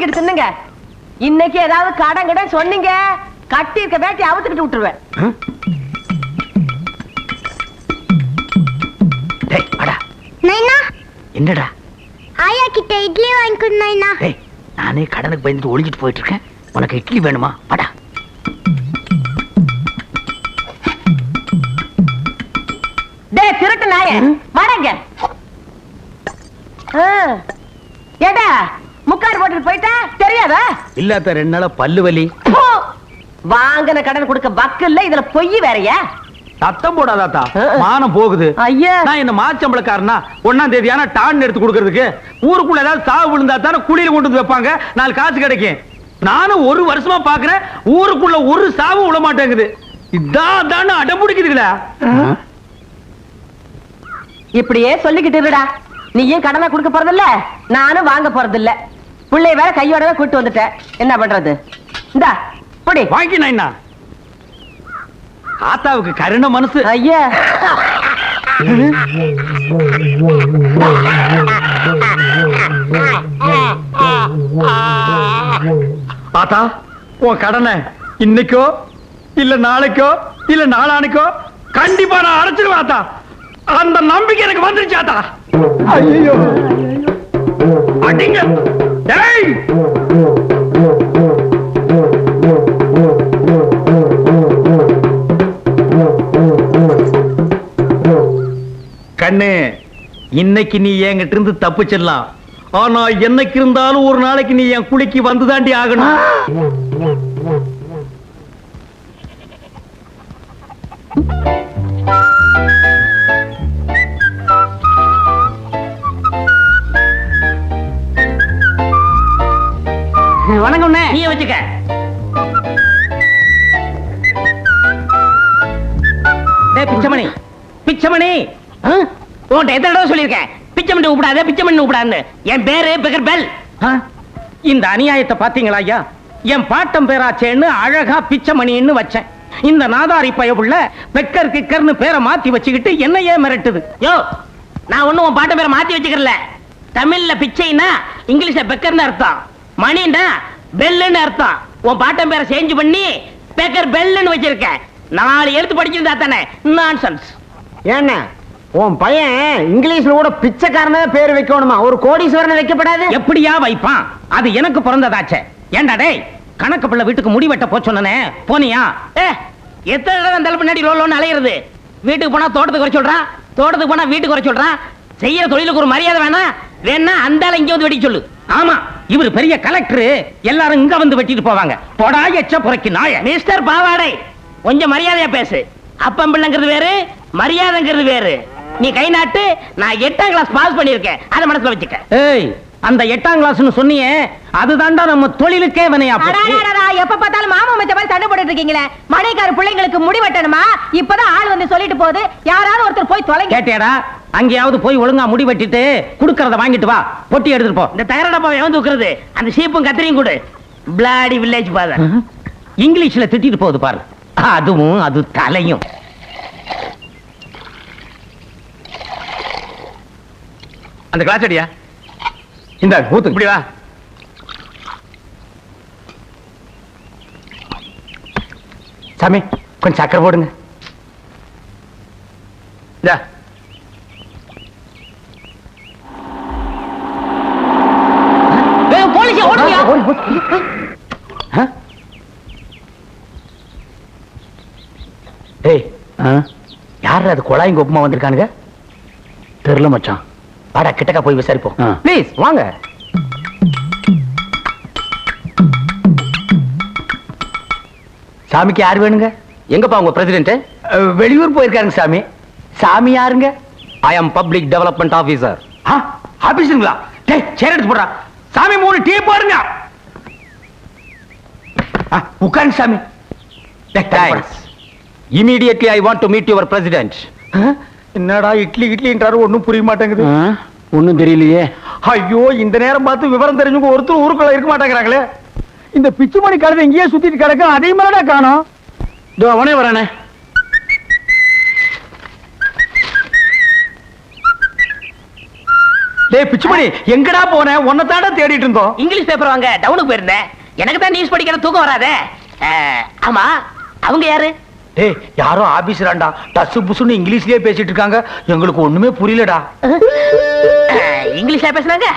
யோ மூடிக்கிட்டு தின்னுங்க. இன்னைக்கு ஏதாவது கடன் கடன் சொன்னீங்க. கட்டி இருக்க வேட்டி அவுத்துக்கிட்டு விட்டுருவேன். டேய் வாடா. நைனா? என்னடா? ஆயா கிட்ட இட்லி வாங்கிக்கொடு நைனா. டேய் நானே கடனுக்கு பயந்துட்டு ஒளிஞ்சிட்டு போயிட்டு இருக்கேன் உனக்கு இட்லி வேணுமா? வாடா. டேய் திருட்டு நாய வாடங்க ஆ. ஏடா முக்காடு போட்டுட்டு போயிட்டா தெரியாதா இல்லாத ரெண்டு நாளா பல்லு வலி. வாங்கின கடன் கொடுக்க வக்கு இல்ல இதுல பொய் வேறயா? சத்தம் போடாதாத்தா. மானம் போகுது. ஐயா. நான் என்ன மாச்சம்பளக்காரனா ஒன்னாம் தேதி ஆனா டான் எடுத்து கொடுக்கறதுக்கு ஊருக்குள்ள ஏதாவது சாவு விழுந்தா தானே குளிர் கொண்டு வந்து வைப்பாங்க. நாலு காசு கிடைக்கும். நானும் ஒரு வருஷமா பாக்குறேன் ஊருக்குள்ள ஒரு சாவும் விட மாட்டேங்குது. இதான் தானே அடம்பிடிக்குதுங்களா இப்படியே சொல்லிக்கிட்டு இருடா. நீயும் கடனை கொடுக்க போறதில்ல நானும் வாங்க போறதில்ல. பிள்ளை வேற கையோடவே கூட்டு வந்துட்டேன் என்ன பண்றது? இந்தா புடி. வாங்கி நான் ஆத்தாவுக்கு கருண மனசு. ஐயா. ஆத்தா உன் கடனை இன்னைக்கோ இல்ல நாளைக்கோ இல்ல நாளானைக்கோ கண்டிப்பா நான் அடைச்சிருவேன் ஆத்தா அந்த நம்பிக்கை எனக்கு வந்துருச்சு ஆத்தா ஐயோ. அடிங்க. டேய். கண்ணு இன்னைக்கு நீ என்கிட்ட இருந்து தப்பிச்சிடலாம் ஆனா என்னைக்கு இருந்தாலும் ஒரு நாளைக்கு நீ என் குளிக்கு வந்துதாண்டி ஆகணும். வணக்கம் நீ வச்சுக்க. டேய் பிச்சமணி. பிச்சமணி. உன்கிட்ட எத்தனை தடவை சொல்லியிருக்கேன்? பிச்சமணி கூப்பிடாத பிச்சமணி கூப்பிடாதுன்னு. என் பேரு பெகர் பெல். இந்த அநியாயத்தை பாத்தீங்களா ஐயா? என் பாட்டம் பேராச்சேன்னு அழகா பிச்சமணின்னு வச்சேன். இந்த நாதாரி பயவுள்ள பெக்கர் கிக்கர்னு பேரை மாத்தி வச்சுக்கிட்டு என்னையே மிரட்டுது. யோ நான் ஒன்னும் உன் பாட்டம் பேரை மாத்தி வச்சுக்கிறல. தமிழ்ல பிச்சைனா இங்கிலீஷ்ல பெக்கர்னு அர்த்தம். மணின்னா பெல்லுன்னு அர்த்தம். உன் பாட்டம் பேரை சேஞ்ச் பண்ணி பெக்கர் பெல்லுன்னு வச்சிருக்கேன் நாலு எழுத்து படிச்சிருந்தா தானே? நான்சென்ஸ் ஏண்ணா உன் பையன் இங்கிலீஷ்ல கூட பிச்சைக்காரனே பேர் வைக்கணுமா? ஒரு கோடீஸ்வரனை வைக்கப்படாது? எப்படியா வைப்பான்? அது எனக்கு பிறந்ததாச்சே. ஏண்டா டேய் கணக்கு பிள்ளை வீட்டுக்கு முடி வெட்ட போச் சொன்னனே? போனியா? ஏ எத்தனை தடவை அந்த பின்னாடி லோலோன்னு அலையிறது? வீட்டுக்கு போனா தோட்டத்துக்கு வர சொல்றான் தோட்டத்துக்கு போனா வீட்டுக்கு வர சொல்றான் செய்யற தொழிலுக்கு ஒரு மரியாதை வேணாம் வேணா அந்த இங்க வந்து வெட்டி சொல்லு. ஆமா. இவர் பெரிய கலெக்டர் எல்லாரும் இங்க வந்து வெட்டிட்டு போவாங்க. போடா எச்ச புறக்கி நாய. மிஸ்டர் பாவாடை கொஞ்சம் மரியாதையா பேசு. அப்பம் பிள்ளைங்கிறது வேறு மரியாதைங்கிறது வேறு. நீ கை நாட்டு நான் எட்டாம் கிளாஸ் பாஸ் பண்ணிருக்கேன் அதை மனசுல வச்சுக்க. ஏய் அந்த எட்டாம் கிளாஸ்னு சொன்னியே அதுதான்டா நம்ம தொழிலுக்கே வினையா எப்ப பார்த்தாலும் மாமா மச்ச மாதிரி சண்டை போட்டுட்டு இருக்கீங்களே? மணிக்கார பிள்ளைங்களுக்கு முடி வெட்டணுமா? இப்பதான் ஆள் வந்து சொல்லிட்டு போகுது. யாராவது ஒருத்தர் போய் தொலைங்க. கேட்டியாடா அங்கேயாவது போய் ஒழுங்கா முடி வெட்டிட்டு குடுக்கறத வாங்கிட்டு வா. பொட்டி எடுத்துட்டு போ. இந்த தயார டப்பா எவந்து உட்கிறது அந்த சீப்பும் கத்திரியும் கொடு. பிளாடி வில்லேஜ் பாதர் இங்கிலீஷ்ல திட்டிட்டு போகுது பாரு. அதுவும் அது தலையும். அந்த கிளாஸ் அடியா? இந்த ஊத்து இப்படி வா. சாமி கொஞ்சம் சக்கரை போடுங்க. ஏய் யார் அது குழாயும் கொப்பமா வந்திருக்கானுங்க? தெரியல மச்சான். வாடா கிட்டக்க போய் விசாரிப்போம். ப்ளீஸ் வாங்க. சாமிக்கு யார் வேணுங்க? எங்கப்பா உங்க பிரசிடென்ட் வெளியூர் போயிருக்காருங்க சாமி. சாமி யாருங்க? I am public development officer ஆபீஸருங்களா டேய் சேர் எடுத்து போடுறா. சாமி மூணு டீ போடுங்க. உட்காருங்க சாமி. Thanks immediately I want to meet your president என்னடா இட்லி இட்லின்றாரு ஒண்ணும் புரிய மாட்டேங்குது. ஒண்ணும் தெரியலையே. ஐயோ இந்த நேரம் பார்த்து விவரம் தெரிஞ்சவங்க ஒருத்தர் ஊருக்குள்ள இருக்க மாட்டேங்கிறாங்களே. இந்த பிச்சுமணி கழுதை இங்கேயே சுத்திட்டு கிடக்கு அதே மாதிரிடா காணோம். இதோ அவனே வரானே. டேய் பிச்சுமணி எங்கடா போன? உன்னை தேடிட்டு இருந்தோம். இங்கிலீஷ் பேப்பர் வாங்க. டவுனுக்கு போயிருந்தேன். எனக்கு தான் நியூஸ் படிக்கிற தூக்கம் வராதே. ஆமா அவங்க யாரு? டேய் யாரோ ஆபீசராண்டா? டசு புசுன்னு இங்கிலீஷ்லயே பேசிட்டு இருக்காங்க எங்களுக்கு ஒண்ணுமே புரியலடா. இங்கிலீஷ்ல பேசுனாங்க?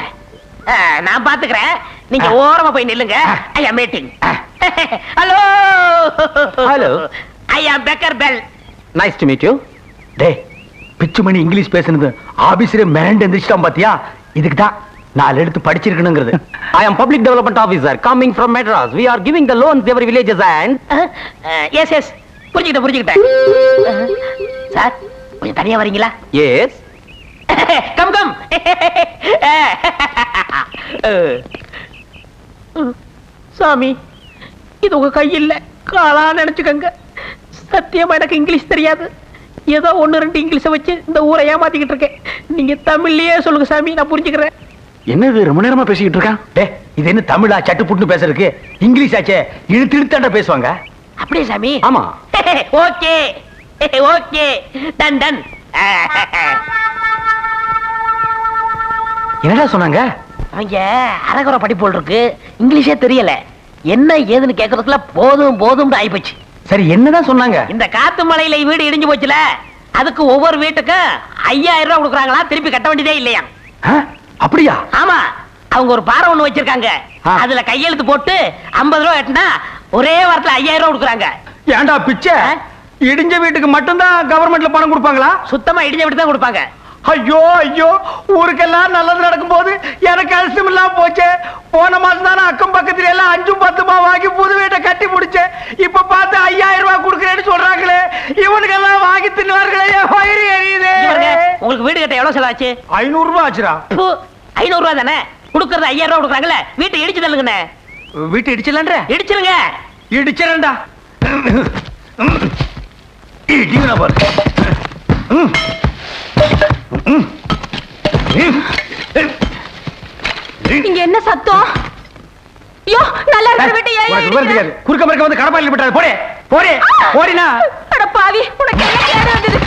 நான் பாத்துக்கிறேன். நீங்க ஓரமா போய் நில்லுங்க. ஐ ஆம் meeting hello Hello. I am beggar bell nice to meet you டேய் பிச்சுமணி இங்கிலீஷ் பேசுனது ஆபீசரே மிரண்டு எந்திரிச்சிட்டான் பாத்தியா? இதுக்கு தான் நாலு எடுத்து படிச்சிருக்கணுங்கிறது. I am public development officer coming from Madras we are giving the loans every villages and yes yes புரிஞ்சுக்கிட்டேன் புரிஞ்சுக்கிட்டேன். சார் கொஞ்சம் தனியா வரீங்களா? Yes come come. சாமி இது உங்க கையில் காலா நினைச்சுக்கங்க. சத்தியமா எனக்கு இங்கிலீஷ் தெரியாது. ஏதோ ஒண்ணு ரெண்டு இங்கிலீஷை வச்சு இந்த ஊரை ஏமாத்திக்கிட்டு இருக்கேன். நீங்க தமிழ்லயே சொல்லுங்க சாமி நான் புரிஞ்சுக்கிறேன். என்னது ரொம்ப நேரமா பேசிக்கிட்டு இருக்கான்? டே இது என்ன தமிழா சட்டு புட்டுன்னு பேசுறதுக்கு? இங்கிலீஷ் ஆச்சே இழுத்து இழுத்தாண்டா பேசுவாங்க? அப்படியே சாமி? ஆமா. ஓகே. ஓகே. Done done. என்னடா சொன்னாங்க? அவங்க அரகுற படிப்பு இருக்கு. இங்கிலீஷே தெரியல. என்ன ஏதுன்னு கேட்கறதுக்குள்ள போதும் போதும்னு ஆயிப்போச்சு. சரி என்னதான் சொன்னாங்க? இந்த காத்து மலையில வீடு இடிஞ்சு போச்சுல அதுக்கு ஒவ்வொரு வீட்டுக்கும் ஐயாயிரம் ரூபாய் கொடுக்குறாங்களா திருப்பி கட்ட வேண்டியதே இல்லையா? அப்படியா? ஆமா அவங்க ஒரு பாறை ஒண்ணு வச்சிருக்காங்க. அதுல கையெழுத்து போட்டு 50 ரூபாய் கட்டினா ஒரே வாரத்துல ஐயாயிரம் ரூபாய் கொடுக்குறாங்க. ஏன்டா பிச்சை? இடிஞ்ச வீட்டுக்கு மட்டும்தான் கவர்மெண்ட்ல பணம் கொடுப்பாங்களா? சுத்தமா இடிஞ்ச வீடு தான் கொடுப்பாங்க. ஐயோ ஐயோ ஊருக்கெல்லாம் நல்லது நடக்கும்போது எனக்கு அலட்சியம் இல்லாம போச்சே. போன மாசம் தானே அக்கம் பக்கத்துல எல்லாம் அஞ்சும் பத்துமா வாங்கி புது வீட்டை கட்டி முடிச்சேன். இப்ப பார்த்து ஐயாயிரம் ரூபாய் கொடுக்குறேன்னு சொல்றாங்களே. இவனுக்கெல்லாம் வாங்கி தின்னுவார்களே வயிறு எரியுதே. உங்களுக்கு வீடு கட்ட எவ்வளவு செலவாச்சு? ஐநூறு ரூபாய் ஆச்சுடா. ப்பு, ஐநூறு ரூபாய் தானே? கொடுக்கறது ஐயாயிரம் ரூபாய் கொடுக்குறாங்கல்ல வீட்டை இடிச்சு தள்ளுங்கண்ணே வீட்டு இடிச்சலன்ற இடிச்சிருங்க. இடிச்சிரண்டா இடிங்கடா பாரு. இங்க என்ன சத்தம்? ஐயோ நல்லா இருக்கிற வீட்டை ஏன்? தெரியாது. குறுக்க மறுக்க வந்து கடப்பாயில் விட்டாரு போடே போடே போடினா. அட பாவி உனக்கு என்ன கேடு வந்தது?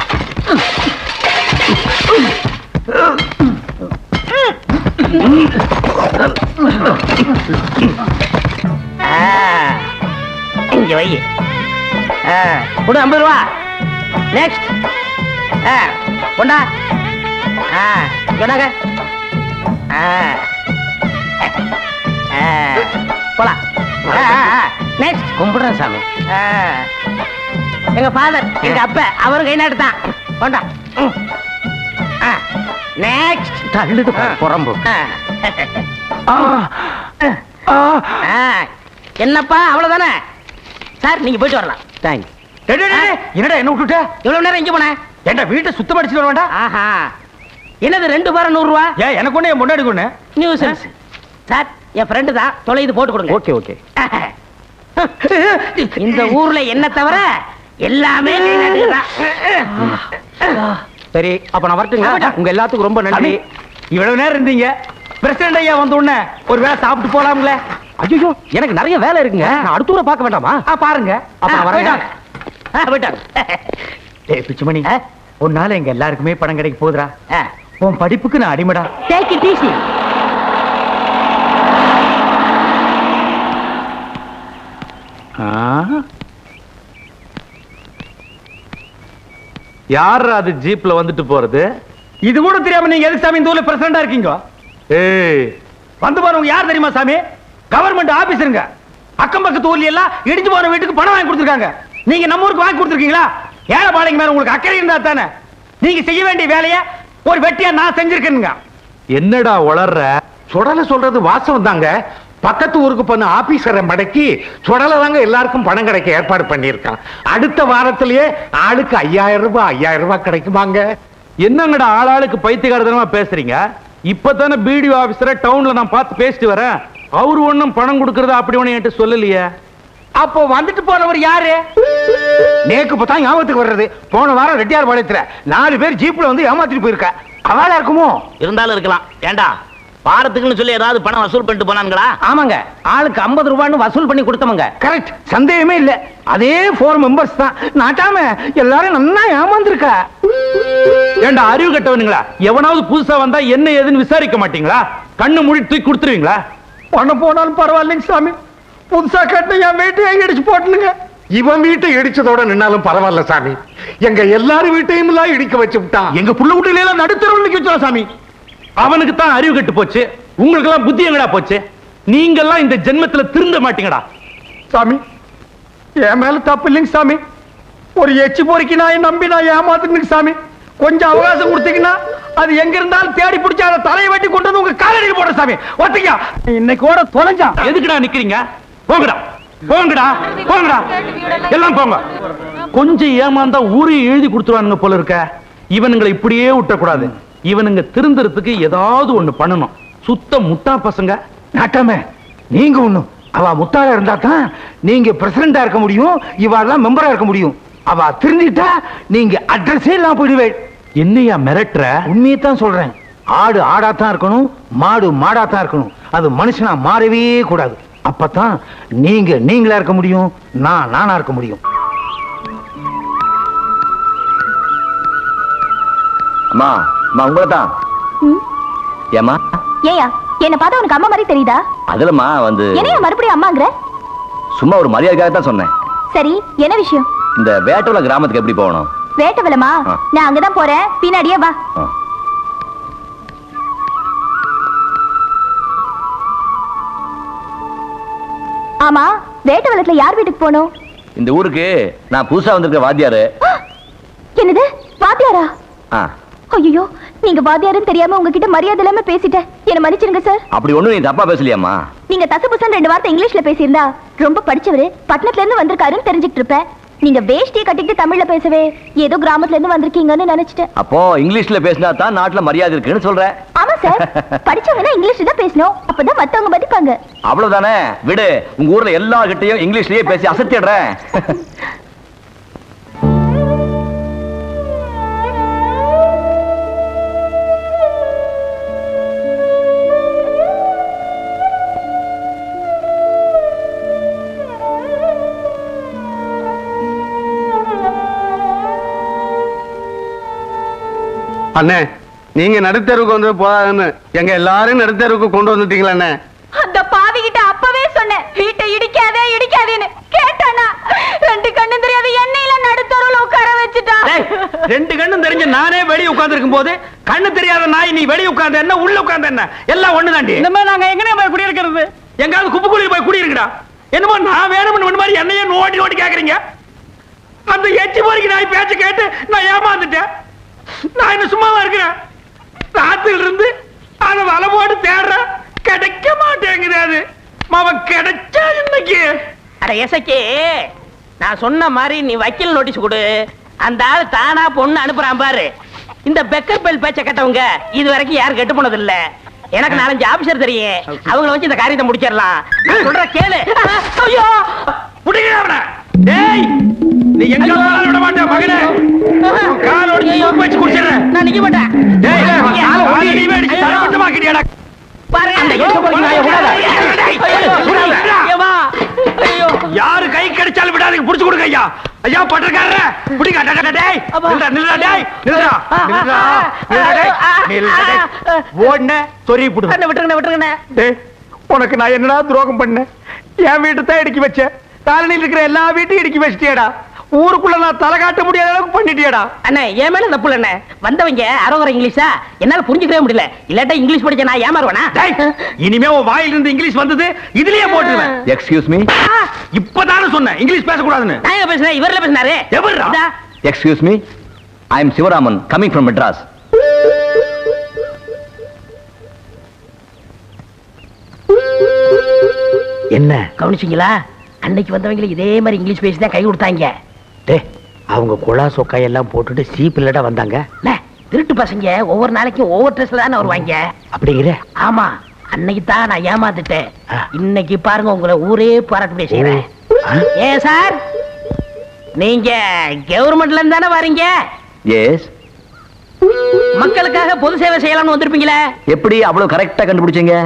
ஆ, இங்க வை. கொடு ஐம்பது ரூபா. நெக்ஸ்ட் கொண்டா. சொன்னாங்க போலாம் நெக்ஸ்ட் கும்பிடுறேன் சாமி. எங்க ஃபாதர் எங்க அப்ப அவரு கை நாட்டு தான். கொண்டா. நெக்ஸ்ட் தள்ளுது புறம்பு என்னப்பா அவ்வளவுதானே? சார் நீங்க போயிட்டு வரலாம். தேங்க்ஸ். என்னடா என்ன விட்டுட்ட? எவ்வளவு நேரம் இங்க போன? ஏன்டா வீட்டை சுத்தம் அடிச்சுட்டு வர வேண்டாம் ஆஹா. என்னது ரெண்டு வாரம் நூறு ரூபா ஏன் எனக்கு ஒண்ணு என் முன்னாடி ஒண்ணு. நியூசன்ஸ். சார் என் ஃப்ரெண்டு தான். தொலைது போட்டு கொடுங்க. Okay okay. இந்த ஊர்ல என்ன தவிர எல்லாமே. சரி அப்ப நான் வரட்டுங்க உங்க எல்லாத்துக்கும் ரொம்ப நன்றி. இவ்வளவு நேரம் இருந்தீங்க. பிரசிடண்ட் ஐயா வந்த உடனே ஒரு வேளை சாப்பிட்டு போலாம்ல. ஐயோ எனக்கு நிறைய வேலை இருக்குங்க. நான் அடுத்த ஊரை பார்க்க வேண்டாமா? பாருங்க. டேய் பிச்சுமணி? உன்னால எங்க எல்லாருக்குமே பணம் கிடைக்க போகுதுடா. ஆ, உன் படிப்புக்கு நான் அடிமடா. யார் அது ஜீப்ல வந்துட்டு போறது? இது கூட தெரியாம நீங்க எதுக்கு சாமி இந்த ஊர்ல பிரசிடண்டா இருக்கீங்க? ஏய். வந்து பாருங்க யார் தெரியுமா சாமி? கவர்மெண்ட் ஆபீசருங்க அக்கம் பக்கத்து ஊர்ல எல்லாம் இடிஞ்சு போன வீட்டுக்கு பணம் வாங்கி கொடுத்துருக்காங்க. நீங்க நம்ம ஊருக்கு வாங்கி கொடுத்துருக்கீங்களா? ஏழை பாளைங்க மேல உங்களுக்கு அக்கறை இருந்தா தானே? நீங்க செய்ய வேண்டிய வேலையை ஒரு வெட்டியா நான் செஞ்சிருக்கேனுங்க. என்னடா உளர்ற? சுடல சொல்றது வாசம் தாங்க. பக்கத்து ஊருக்கு பண்ண ஆபீசரை மடக்கி சுடல தாங்க எல்லாருக்கும் பணம் கிடைக்க ஏற்பாடு பண்ணியிருக்கான். அடுத்த வாரத்திலேயே ஆளுக்கு ஐயாயிரம் ரூபாய் ஐயாயிரம் ரூபாய் கிடைக்குமாங்க. என்னங்கடா ஆளாளுக்கு பைத்தியகாரத்தனமா பேசுறீங்க? இப்பதானே பிடிஓ ஆபீசரை டவுன்ல நான் பார்த்து பேசிட்டு வரேன். அவரு ஒண்ணும் பணம் கொடுக்கறதா அப்படி ஒண்ணு என்கிட்ட சொல்லலையே? அப்போ வந்துட்டு போனவர் யாரு? நேக்கு பார்த்தா ஞாபகத்துக்கு வர்றது. போன வாரம் ரெட்டியார் பாளையத்துல நாலு பேர் ஜீப்ல வந்து ஏமாத்திட்டு போயிருக்க. அவளா இருக்குமோ? இருந்தாலும் இருக்கலாம். ஏண்டா? பாடத்துக்குன்னு சொல்லி ஏதாவது பணம் வசூல் பண்ணிட்டு போனாங்களா ஆமாங்க. ஆளுக்கு 50 ரூபான்னு வசூல் பண்ணி கொடுத்தவங்க. கரெக்ட் சந்தேகமே இல்ல. அதே ஃபோர் மெம்பர்ஸ் தான். நாட்டாம எல்லாரும் நன்னா ஏமாந்துருக்கா? ஏண்டா அறிவு கட்டவனுங்களா? எவனாவது புதுசா வந்தா என்ன ஏதுன்னு விசாரிக்க மாட்டீங்களா? கண்ணு மூடி தூக்கி கொடுத்துருவீங்களா? பண்ண போனாலும் பரவாயில்லைங்க சாமி. புதுசா கட்டின என் வீட்டையும் இடிச்சு போட்டுனுங்க இவன் வீட்டை இடிச்சதோட நின்னாலும் பரவாயில்ல சாமி. எங்க எல்லாரும் வீட்டையும் எல்லாம் இடிக்க வச்சு விட்டான் எங்க புள்ள வீட்டுல எல்லாம் நடுத்தரவு நிக்க வச்சோம் சாமி. அவனுக்கு தான் அறிவு கட்டு போச்சு. உங்களுக்கு எல்லாம் புத்தி எங்கடா போச்சு? நீங்க எல்லாம் இந்த ஜென்மத்துல திருந்த மாட்டீங்கடா. சாமி என் மேல தப்பு இல்லைங்க சாமி. ஒரு எச்சி பொறுக்கி நான் நம்பி நான் ஏமாத்துனுங்க சாமி. கொஞ்சம் அவகாசம் கொடுத்தீங்கன்னா அது எங்க இருந்தாலும் தேடி பிடிச்சி அதை தலையை வெட்டி கொண்டு வந்து உங்க காலடியில் போடுற சாமி. ஒத்திக்கா இன்னைக்கோட தொலைஞ்சான். எதுக்குடா நிக்கிறீங்க? போங்கடா. போங்கடா. போங்கடா. எல்லாம் போங்க. கொஞ்சம் ஏமாந்தா ஊரையும் எழுதி கொடுத்துருவானுங்க போல இருக்க. இவனுங்களை இப்படியே விட்டக்கூடாது. இவனுங்க திருந்துறதுக்கு ஏதாவது ஒண்ணு பண்ணணும். சுத்த முட்டா பசங்க. நாட்டாம நீங்க ஒண்ணும். அவ முத்தாளா இருந்தா தான் நீங்க பிரசிடண்டா இருக்க முடியும். இவாள்லாம் மெம்பரா இருக்க முடியும். அவ திருந்திட்டா நீங்க அட்ரஸே இல்லாம போயிடுவே என்னையா மிரட்டுற? உண்மையை தான் சொல்றேன். ஆடு ஆடாத்தான் இருக்கணும் மாடு மாடாத்தான் இருக்கணும். அது மனுஷனா மாறவே கூடாது. அப்பதான் நீங்க நீங்களா இருக்க முடியும் நான் நானா இருக்க முடியும். அம்மா அம்மா உங்களை தான் ஏமா ஏயா என்ன பார்த்தா உனக்கு அம்மா மாதிரி தெரியுதா? அதுலம்மா வந்து என்னையா மறுபடியும் அம்மாங்கிற? சும்மா ஒரு மரியாதைக்காக தான் சொன்னேன். சரி என்ன விஷயம்? இந்த வேட்டோல கிராமத்துக்கு எப்படி போகணும்? வேட்டவலமா. நான் அங்கதான் போறேன். பின்னாடியே வா. ஆமா வேட்டவலத்துல யார் வீட்டுக்கு போகணும்? இந்த ஊருக்கு நான் புதுசா வந்திருக்க வாத்தியாரு! என்னது? வாத்தியாரா? ஐயோ நீங்க வாத்தியாருன்னு தெரியாம உங்ககிட்ட மரியாதை இல்லாம பேசிட்டேன். என்ன மன்னிச்சிருங்க சார். அப்படி ஒண்ணும் நீ தப்பா பேசலையாம்மா? நீங்க தசபுசன் ரெண்டு வார்த்தை இங்கிலீஷ்ல பேசியிருந்தா ரொம்ப படிச்சவரு பட்டணத்துல இருந்து வந்திருக்காருன்னு தெரிஞ்சுக்கிட்டு இருப்பேன். நீங்க வேஷ்டியை கட்டிட்டு தமிழ்ல பேசவே ஏதோ கிராமத்துல இருந்து வந்திருக்கீங்கன்னு நினைச்சிட்டேன். அப்போ இங்கிலீஷ்ல பேசினா தான் நாட்டுல மரியாதை இருக்குன்னு சொல்றேன் ஆமா சார் படிச்சவங்கன்னா இங்கிலீஷ் தான் பேசணும் அப்பதான் மத்தவங்க மதிப்பாங்க அவ்வளவுதானே? விடு உங்க ஊர்ல எல்லா கிட்டையும் இங்கிலீஷ்லயே பேசி அசத்திடுறேன். அண்ணே நீங்க நடுத்தருவுக்கு வந்து போதாதுன்னு எங்க எல்லாரும் நடுத்தருவுக்கு கொண்டு வந்துட்டீங்களா அண்ணே. அந்த பாவி கிட்ட அப்பவே சொன்னேன் வீட்டை இடிக்காதே இடிக்காதேன்னு. கேட்டானா ரெண்டு கண்ணு தெரியாத எண்ணெயில நடுத்தருவுல உட்கார வச்சுட்டான் டேய், ரெண்டு கண்ணும் தெரிஞ்ச நானே வெளிய உட்கார்ந்து இருக்கும் போது கண்ணு தெரியாத நாய் நீ வெளிய உட்கார்ந்த என்ன உள்ள உட்கார்ந்த என்ன? எல்லாம் ஒண்ணுதாண்டி. இந்த மாதிரி நாங்க எங்கனே போய் குடியிருக்கிறது? எங்காவது குப்பைக்குழியில் போய் குடியிருக்கடா. என்னமோ நான் வேணும்னு மாதிரி என்னையே நோண்டி நோண்டி கேக்குறீங்க. அந்த எச்சி பொறிக்கு நாய் பேச்ச கேட்டு நான் ஏமாந்துட்டேன். நான் என்ன சும்மாவா இருக்கிறேன்? ராத்திரில இருந்து அதை வலை போட்டு தேடுறேன் கிடைக்க மாட்டேங்குது அது. அவன் கிடைச்சா இன்னைக்கு? அட எசக்கே நான் சொன்ன மாதிரி நீ வக்கீல் நோட்டீஸ் கொடு. அந்த ஆள் தானா பொண்ணு அனுப்புறான் பாரு. இந்த பெக்கர் பெல் பேச்ச கேட்டவங்க இது வரைக்கும் யாரும் கெட்டு போனது இல்ல எனக்கு நாலஞ்சு ஆபீசர் தெரியும். அவங்கள வச்சு இந்த காரியத்தை முடிச்சிடலாம். சொல்ற கேளு. ஐயோ! அவனை டேய்! நீ எங்க போனாலும் விட மாட்டேன் மகனே கால் ஒடிச்சு உப்பு வச்சு குடிச்சிடுறேன் நான் நிக்க மாட்டேன் டேய் காலை நீ அடிச்சு தரமட்டமாக்கிட்டியாடா பாருங்க அந்த எச்ச பொறுக்கி நாயை விடாத. யாரு கை கிடைச்சாலும் விடாதீங்க புடிச்சு கொடுங்க ஐயா ஐயா பட்டக்காரர புடிங்க டே, டே, டேய். நில்றா நில்றா டேய் நில்றா நில்றா நில்றா டேய் நில்றா டேய். ஓடுன சொறி புடு அண்ணே, விட்டுருங்கண்ணே விட்டுருங்கண்ணே டேய் உனக்கு நான் என்னடா துரோகம் பண்ணேன் என் வீட்டை தான் இடிக்கி வச்சேன் காலனியில் இருக்கிற எல்லா வீட்டையும் இடிக்கி வச்சிட்டியடா ஊருக்குள்ள நான் தலை காட்ட முடியாத அளவுக்கு பண்ணிட்டியடா. அண்ணே என் மேல தப்பு இல்ல வந்தவங்க அரோகர இங்கிலீஷா? என்னால புரிஞ்சுக்கவே முடியல. இல்லாட்டா இங்கிலீஷ் படிச்ச நான் ஏமாறுவேனா? டேய் இனிமே உன் வாயில இருந்து இங்கிலீஷ் வந்தது இதுலயே போட்டுருவேன். எக்ஸ்கியூஸ் மீ இப்பதானே சொன்னேன் இங்கிலீஷ் பேசக்கூடாதுன்னு. நான் பேசுறேன்? இவர்ல பேசினாரு. எவர்ரா? இதா. Excuse me I am Sivaraman coming from Madras என்ன? கவனிச்சீங்களா? அன்னைக்கு வந்தவங்க இதே மாதிரி இங்கிலீஷ் பேசி தான் கை கொடுத்தாங்க. டே அவங்க குழா சொக்காயெல்லாம் போட்டுட்டு சீப்பில்லடா வந்தாங்க. திருட்டு பசங்க ஒவ்வொரு நாளைக்கும் ஒவ்வொரு ட்ரெஸ்ல தானே வருவாங்க. அப்படிங்கிற? ஆமா அன்னைக்கு தான் நான் ஏமாந்துட்டேன். ஆ. இன்னைக்கு பாருங்க உங்களை ஊரே பாராட்டு செய்யறேன்? ஏன் சார் நீங்க கவர்மெண்ட்ல இருந்து தானே வரீங்க? எஸ் மக்களுக்காக பொது சேவை செய்யலாம்னு வந்திருப்பீங்களே? எப்படி அவ்வளவு கரெக்டா கண்டுபிடிச்சீங்க?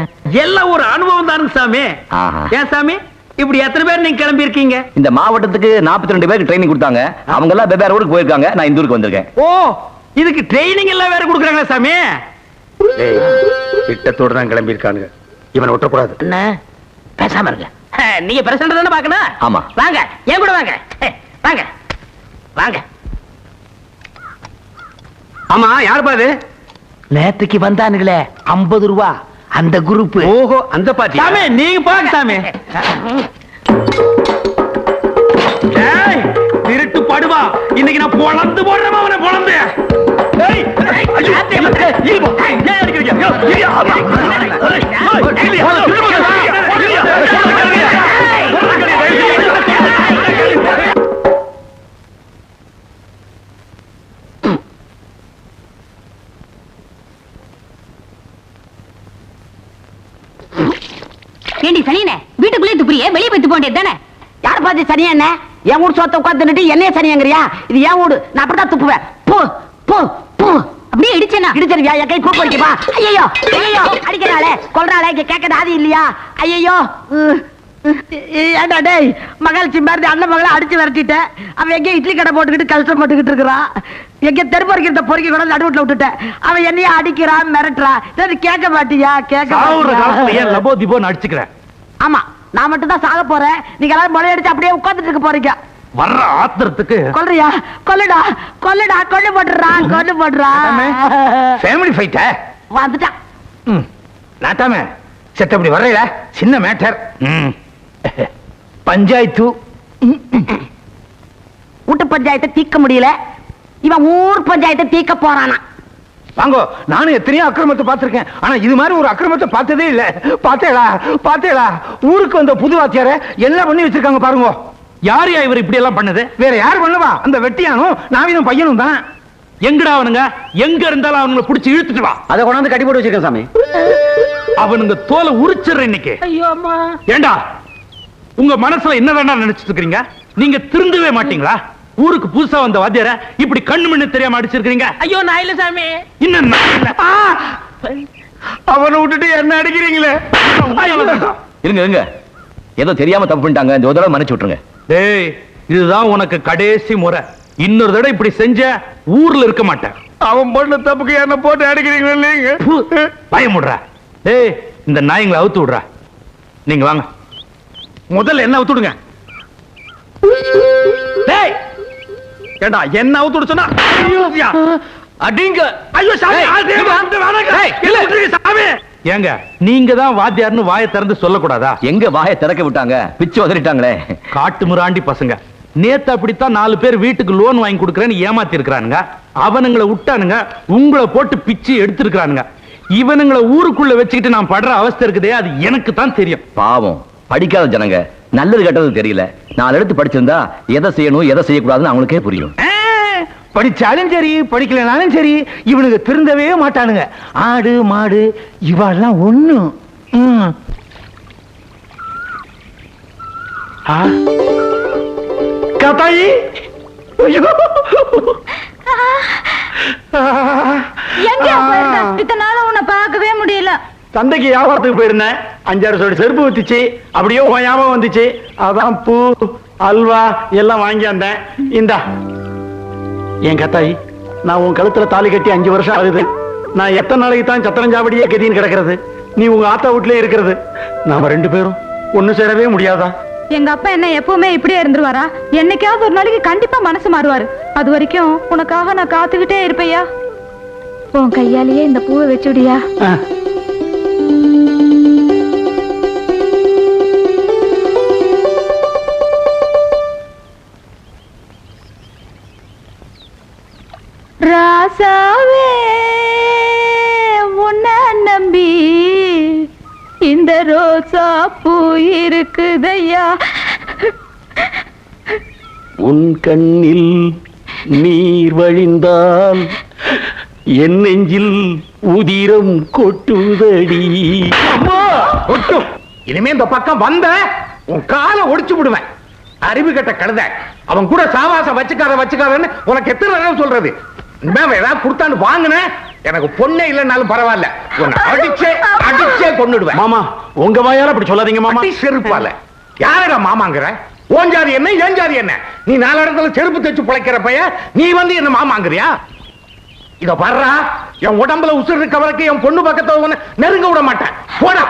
எல்லாம் ஒரு அனுபவம் தானுங்க சாமி. ஆஹா. ஏன் சாமி? இப்படி எத்தனை பேர் நீங்க கிளம்பி இருக்கீங்க இந்த மாவட்டத்துக்கு 42 ரெண்டு பேருக்கு ட்ரைனிங் கொடுத்தாங்க. அவங்க எல்லாம் வெவ்வேறு ஊருக்கு போயிருக்காங்க. நான் இந்த ஊருக்கு வந்திருக்கேன். ஓ இதுக்கு ட்ரைனிங் எல்லாம் வேற கொடுக்குறாங்களா சாமி? திட்டத்தோட தான் கிளம்பி இருக்கானுங்க இவனை விட்டக்கூடாது என்ன? பேசாம இருங்க. நீங்க பிரசிடண்ட் தானே பாக்கணும் ஆமா. வாங்க ஏன் கூட வாங்க. வாங்க. வாங்க. ஆமா யார் பாது நேத்துக்கு வந்தானுங்களே ஐம்பது ரூபா. அந்த குரூப் ஓஹோ அந்த பாட்டி சாமி நீங்க பாருங்க சாமி டேய், திருட்டு படுவா இன்னைக்கு நான் பொழந்து போடுறேன் அவனை பொழந்து அடிக்கிறீங்க? சனியனே வீட்டுக்குள்ளே துப்புறியே வெளியே போய் துப்ப வேண்டியது தானே? யார் பார்த்து சனியா என்ன? என் வீடு சொத்த உட்காந்துட்டு என்னைய சனியாங்கிறியா இது என் வீடு நான் அப்படிதான் துப்புவேன். போ போ போ. அப்படியே இடிச்சேனா? இடிச்சிருவியா? என் கை பூ. பறிக்குமா ஐயோ ஐயோ அடிக்கிறாளே கொல்றாளே இங்க கேட்கறது ஆதி இல்லையா? ஐயோ ஏண்டா டேய் மகள் சிம்பார்ந்து அண்ணன் மகளை அடிச்சு விரட்டிட்டேன் அவன் எங்க இட்லி கடை போட்டுக்கிட்டு கஷ்டப்பட்டுக்கிட்டு இருக்கிறான் எங்க தெரு பொறிக்கிறத பொறுக்கி கூட நடுவுல விட்டுட்டேன் அவன் என்னைய அடிக்கிறான் மிரட்டுறான். கேட்க மாட்டியா? கேட்க லபோ திபோன்னு அடிச்சுக்கிறேன்? ஆமா நான் மட்டும் தான் சாக போறேன். நீங்க எல்லாரும் மொழி அடிச்சு அப்படியே உட்கார்ந்துட்டு இருக்க போறீங்க. வர்ற ஆத்திரத்துக்கு? கொல்றியா? கொல்லுடா. கொல்லுடா. கொல்லு போட்டுறா. கொல்லு போட்டுறா. ஃபேமிலி ஃபைட்டா வந்துட்டான் நாட்டாம செத்தப்படி வர்றீல? சின்ன மேட்டர் பஞ்சாயத்து. வீட்டு பஞ்சாயத்தை தீர்க்க முடியல. இவன் ஊர் பஞ்சாயத்தை தீர்க்க போறானா? வாங்கோ நானும் எத்தனையோ அக்கிரமத்தை பார்த்திருக்கேன். ஆனா இது மாதிரி ஒரு அக்கிரமத்தை பார்த்ததே இல்ல. பார்த்தேடா பார்த்தேடா. ஊருக்கு வந்த புது வாத்தியார என்ன பண்ணி வச்சிருக்காங்க பாருங்க. யார் யா இவர் இப்படி எல்லாம் பண்ணது? வேற யார் பண்ணுவா? அந்த வெட்டியானும் நாவினும் பையனும் தான். எங்கடா அவனுங்க? எங்க இருந்தாலும் அவனுங்களை புடிச்சு இழுத்துட்டு வா. அதை கொண்டாந்து கட்டி போட்டு வச்சிருக்கேன் சாமி. அவனுங்க தோலை உரிச்சிடுற இன்னைக்கு. ஐயோ அம்மா. ஏண்டா உங்க மனசுல என்ன வேணா நினைச்சிட்டு இருக்கீங்க நீங்க திருந்தவே மாட்டீங்களா? ஊருக்கு புதுசா வந்த வாத்தியார இப்படி கண்ணு மண்ணு தெரியாம அடிச்சிருக்கீங்க ஐயோ நான் இல்ல சாமி. இன்னும் நான் இல்ல. அவனை விட்டுட்டு என்ன அடிக்கிறீங்களே? இருங்க இருங்க. ஏதோ தெரியாம தப்பு பண்ணிட்டாங்க. இந்த தடவை மன்னிச்சு விட்டுருங்க. டேய் இதுதான் உனக்கு கடைசி முறை. இன்னொரு தடவை இப்படி செஞ்ச ஊர்ல இருக்க மாட்டேன். அவன் பண்ண தப்புக்கு என்ன போட்டு அடிக்கிறீங்களே இல்லைங்க பு, பயமுடுறா டேய் இந்த நாய்ங்களை அவுத்து விடுறா. நீங்க வாங்க. முதல்ல என்ன அவுத்து விடுங்க? ஏண்டா என்ன அவுத்து சொன்னா. அடிங்க. ஐயோ சாமி சாமி? ஏங்க நீங்க தான் வாத்தியார்னு வாயை திறந்து சொல்லக்கூடாதா? எங்க வாயை திறக்க விட்டாங்க? பிச்சு உதறிட்டாங்களே. காட்டு முராண்டி பசங்க. நேத்து அப்படித்தான் நாலு பேர் வீட்டுக்கு லோன் வாங்கி கொடுக்கறேன்னு ஏமாத்தி இருக்கிறானுங்க அவனுங்களை விட்டானுங்க உங்களை போட்டு பிச்சு எடுத்திருக்கிறானுங்க. இவனுங்களை ஊருக்குள்ள வச்சுக்கிட்டு நான் படுற அவஸ்தை இருக்குதே அது எனக்கு தான் தெரியும். பாவம். படிக்காத ஜனங்க. நல்லது கெட்டது தெரியல. நாலு எடுத்து படிச்சிருந்தா எதை செய்யணும் எதை செய்யக்கூடாதுன்னு அவங்களுக்கே புரியும். படிச்சாலும் சரி படிக்கலனாலும் சரி இவனுக்கு திருந்தவே மாட்டானுங்க. ஆடு மாடு இவாள்லாம் ஒண்ணும் ஐயோ. எங்க போயிருந்த இத்தனை நாளா உன்னை பார்க்கவே முடியல. சந்தைக்கு வியாபாரத்துக்கு போயிருந்தேன். அஞ்சாறு சோடி செருப்பு ஊத்திச்சு. அப்படியே ஓயாம வந்துச்சு. அதான் பூ அல்வா எல்லாம் வாங்கி வந்தேன். இந்தா. என் கத்தாயி நான் உன் கழுத்துல தாலி கட்டி அஞ்சு வருஷம் ஆகுது. நான் எத்தனை நாளைக்கு தான் சத்திரஞ்சாவடியே கதின்னு கிடக்கிறது. நீ உங்க ஆத்தா வீட்லயே இருக்கிறது. நாம ரெண்டு பேரும் ஒண்ணு சேரவே முடியாதா? எங்க அப்பா என்ன எப்பவுமே இப்படியே இருந்துருவாரா? என்னைக்காவது ஒரு நாளைக்கு கண்டிப்பா மனசு மாறுவாரு. அது வரைக்கும் உனக்காக நான் காத்துக்கிட்டே இருப்பையா? உன் கையாலேயே இந்த பூவை வச்சுடியா? ராசாவே உன்னை நம்பி இந்த ரோசா பூ இருக்குதையா? உன் கண்ணில் நீர் வழிந்தால் என் நெஞ்சில் உதிரம் கொட்டுதடி. கொட்டும் இனிமே இந்த பக்கம் வந்த உன் காலை ஒடிச்சு விடுவேன். அறிவு கட்ட கழுத. அவன் கூட சாவாசம் வச்சுக்காத வச்சுக்காதன்னு உனக்கு எத்தனை சொல்றது? ஏதாவது கொடுத்தான்னு வாங்கினேன் எனக்கு பொண்ணே இல்லைன்னாலும் பரவாயில்ல. உன்னை அடிச்சே அடிச்சே கொன்னுடுவேன். மாமா உங்க வாயால அப்படி சொல்லாதீங்க மாமா. செருப்பால. யாரடா மாமாங்கிற? ஓன் ஜாதி என்ன ஏன் ஜாதி என்ன? நீ நாலு இடத்துல செருப்பு தைச்சு பிழைக்கிற பைய நீ வந்து என்ன மாமாங்கிறியா? இத வர்றா என் உடம்புல உசுறு இருக்க வரைக்கும் என் பொண்ணு பக்கத்துல நெருங்க விட மாட்டேன். போடா.